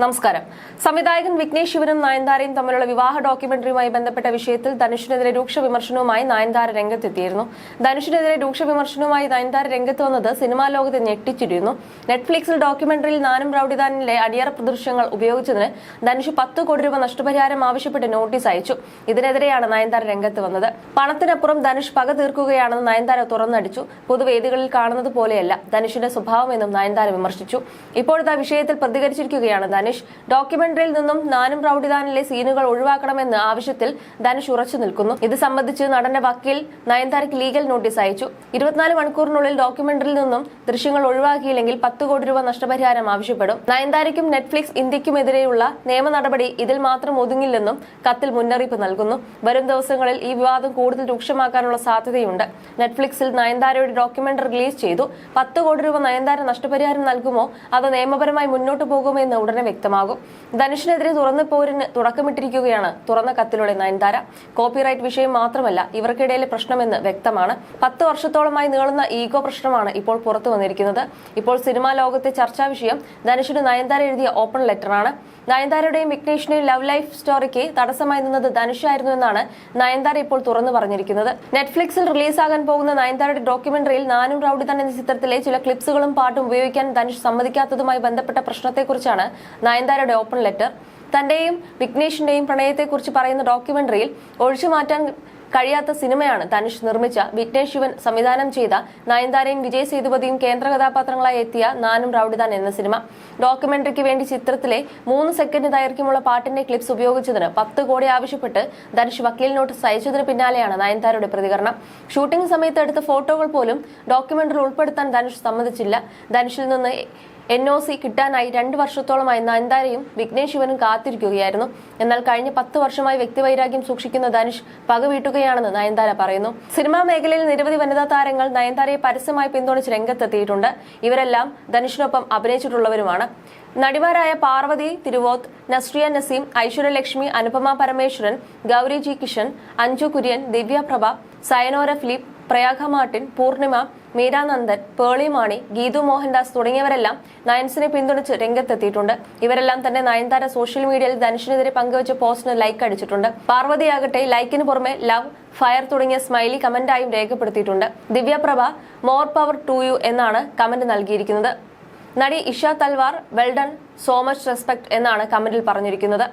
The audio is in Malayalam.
നമസ്കാരം. സംവിധായകൻ വിഘ്നേഷ് ശിവനും നയൻതാരയും തമ്മിലുള്ള വിവാഹ ഡോക്യുമെന്ററിയുമായി ബന്ധപ്പെട്ട വിഷയത്തിൽ ധനുഷിനെതിരെ രൂക്ഷ വിമർശനവുമായി നയൻതാര രംഗത്തെത്തിയിരുന്നു. ധനുഷിനെതിരെ രൂക്ഷ വിമർശനവുമായി നയൻതാര രംഗത്ത് വന്നത് സിനിമാ ലോകത്തെ ഞെട്ടിച്ചിരുന്നു. നെറ്റ്ഫ്ലിക്സിൽ ഡോക്യുമെന്ററിയിൽ നാനും റൌഡിദാനിലെ അടിയറ പ്രദർശനങ്ങൾ ഉപയോഗിച്ചതിന് ധനുഷ് പത്ത് കോടി രൂപ നഷ്ടപരിഹാരം ആവശ്യപ്പെട്ട് നോട്ടീസ് അയച്ചു. ഇതിനെതിരെയാണ് നയൻതാര രംഗത്ത് വന്നത്. പണത്തിനപ്പുറം ധനുഷ് പക തീർക്കുകയാണെന്ന് നയൻതാര തുറന്നടിച്ചു. പൊതുവേദികളിൽ കാണുന്നത് പോലെയല്ല ധനുഷിന്റെ സ്വഭാവമെന്നും നയൻതാര വിമർശിച്ചു. ഇപ്പോഴത്തെ വിഷയത്തിൽ പ്രതികരിച്ചിരിക്കുകയാണ് ധനുഷ്. ഡോക്യുമെന്ററിയിൽ നിന്നും നാനും പ്രൗഢിദാനിലെ സീനുകൾ ഒഴിവാക്കണമെന്ന് ആവശ്യത്തിൽ ധനുഷ് ഉറച്ചു നിൽക്കുന്നു. ഇത് സംബന്ധിച്ച് നടന്റെ വക്കീൽ നയൻതാരയ്ക്ക് ലീഗൽ നോട്ടീസ് അയച്ചു. ഇരുപത്തിനാല് മണിക്കൂറിനുള്ളിൽ ഡോക്യുമെന്ററിയിൽ നിന്നും ദൃശ്യങ്ങൾ ഒഴിവാക്കിയില്ലെങ്കിൽ പത്ത് കോടി രൂപ നഷ്ടപരിഹാരം ആവശ്യപ്പെടും. നയൻതാരയ്ക്കും നെറ്റ്ഫ്ലിക്സ് ഇന്ത്യക്കുമെതിരെയുള്ള നിയമ നടപടി ഇതിൽ മാത്രം ഒതുങ്ങില്ലെന്നും കത്തിൽ മുന്നറിയിപ്പ് നൽകുന്നു. വരും ദിവസങ്ങളിൽ ഈ വിവാദം കൂടുതൽ രൂക്ഷമാക്കാനുള്ള സാധ്യതയുണ്ട്. നെറ്റ്ഫ്ലിക്സിൽ നയൻതാരയുടെ ഡോക്യുമെന്ററി റിലീസ് ചെയ്തു. പത്ത് കോടി രൂപ നയൻതാര നഷ്ടപരിഹാരം നൽകുമോ? അത് നിയമപരമായി മുന്നോട്ടു പോകുമോ എന്ന് ഉടനെ വ്യക്തമാകും. ധനുഷിനെതിരെ തുറന്ന പോരിന് തുടക്കമിട്ടിരിക്കുകയാണ് തുറന്ന കത്തിലൂടെ നയൻതാര. കോപ്പിറൈറ്റ് വിഷയം മാത്രമല്ല ഇവർക്കിടയിലെ പ്രശ്നമെന്ന് വ്യക്തമാണ്. പത്ത് വർഷത്തോളമായി നീളുന്ന ഈഗോ പ്രശ്നമാണ് ഇപ്പോൾ പുറത്തു വന്നിരിക്കുന്നത്. ഇപ്പോൾ സിനിമാ ലോകത്തെ ചർച്ചാ വിഷയം. ധനുഷിന് നയൻതാര എഴുതിയ ഓപ്പൺ ലെറ്ററാണ്. നയൻതാരയുടെയും വിഘ്നേഷിന്റെയും ലവ് ലൈഫ് സ്റ്റോറിക്ക് തടസ്സമായി നിന്നത് ധനുഷായിരുന്നു എന്നാണ് നയൻതാര ഇപ്പോൾ തുറന്നു പറഞ്ഞിരിക്കുന്നത്. നെറ്റ്ഫ്ലിക്സിൽ റിലീസാകാൻ പോകുന്ന നയൻതാരയുടെ ഡോക്യുമെന്ററിയിൽ നാനും റൌഡി തന്നെ എന്ന ചിത്രത്തിലെ ചില ക്ലിപ്സുകളും പാട്ടും ഉപയോഗിക്കാൻ ധനുഷ് സമ്മതിക്കാത്തതുമായി ബന്ധപ്പെട്ട പ്രശ്നത്തെക്കുറിച്ചാണ് നയൻതാരയുടെ ഓപ്പൺ ലെറ്റർ. തന്റെയും വിഘ്നേഷിന്റെയും പ്രണയത്തെക്കുറിച്ച് പറയുന്ന ഡോക്യുമെന്ററിയിൽ ഒഴിച്ചുമാറ്റാൻ കഴിയാത്ത സിനിമയാണ് ധനുഷ് നിർമ്മിച്ച. വിഘ്നേഷ് ശിവൻ സംവിധാനം ചെയ്ത നയൻതാരയും വിജയ് സേതുപതിയും കേന്ദ്ര കഥാപാത്രങ്ങളായി എത്തിയ നാനും റൌഡിദാൻ എന്ന സിനിമ. ഡോക്യുമെന്ററിക്ക് വേണ്ടി ചിത്രത്തിലെ മൂന്ന് സെക്കൻഡ് ദൈർഘ്യമുള്ള പാട്ടിന്റെ ക്ലിപ്സ് ഉപയോഗിച്ചതിന് പത്ത് കോടി ആവശ്യപ്പെട്ട് ധനുഷ് വക്കീൽ നോട്ടീസ് അയച്ചതിന് പിന്നാലെയാണ് നയൻതാരയുടെ പ്രതികരണം. ഷൂട്ടിംഗ് സമയത്ത് എടുത്ത ഫോട്ടോകൾ പോലും ഡോക്യുമെന്ററി ഉൾപ്പെടുത്താൻ ധനുഷ് സമ്മതിച്ചില്ല. ധനുഷിൽ നിന്ന് എൻ ഒ സി കിട്ടാനായി രണ്ട് വർഷത്തോളമായി നയൻതാരയും വിഘ്നേഷ് ശിവനും കാത്തിരിക്കുകയായിരുന്നു. എന്നാൽ കഴിഞ്ഞ പത്ത് വർഷമായി വ്യക്തിവൈരാഗ്യം സൂക്ഷിക്കുന്ന ധനുഷ് പകവീട്ടുകയാണെന്ന് നയൻതാര പറയുന്നു. സിനിമാ മേഖലയിൽ നിരവധി വനിതാ താരങ്ങൾ നയൻതാരയെ പരസ്യമായി പിന്തുണച്ച് രംഗത്തെത്തിയിട്ടുണ്ട്. ഇവരെല്ലാം ധനുഷിനൊപ്പം അഭിനയിച്ചിട്ടുള്ളവരുമാണ്. നടിമാരായ Parvathy Thiruvothu Nazriya Nazim Aishwarya Lekshmi Anupama Parameswaran Gouri G Kishan Anju Kurian Divya Prabha Sayanora Philip Prayaga Martin Poornima Meera Nandan Pearle Maaney Geethu Mohandas തുടങ്ങിയവരെല്ലാം നയൻസിനെ പിന്തുണച്ച് രംഗത്തെത്തിയിട്ടുണ്ട്. ഇവരെല്ലാം തന്നെ നയൻതാര സോഷ്യൽ മീഡിയയിൽ ധനുഷിനെതിരെ പങ്കുവച്ച പോസ്റ്റിന് ലൈക്ക് അടിച്ചിട്ടുണ്ട്. പാർവതിയാകട്ടെ ലൈക്കിന് പുറമെ ലവ് ഫയർ തുടങ്ങിയ സ്മൈലി കമന്റായും രേഖപ്പെടുത്തിയിട്ടുണ്ട്. Divya Prabha more power to you എന്നാണ് കമന്റ് നൽകിയിരിക്കുന്നത്. നടി Isha Talwar well done so much respect എന്നാണ് കമന്റിൽ പറഞ്ഞിരിക്കുന്നത്.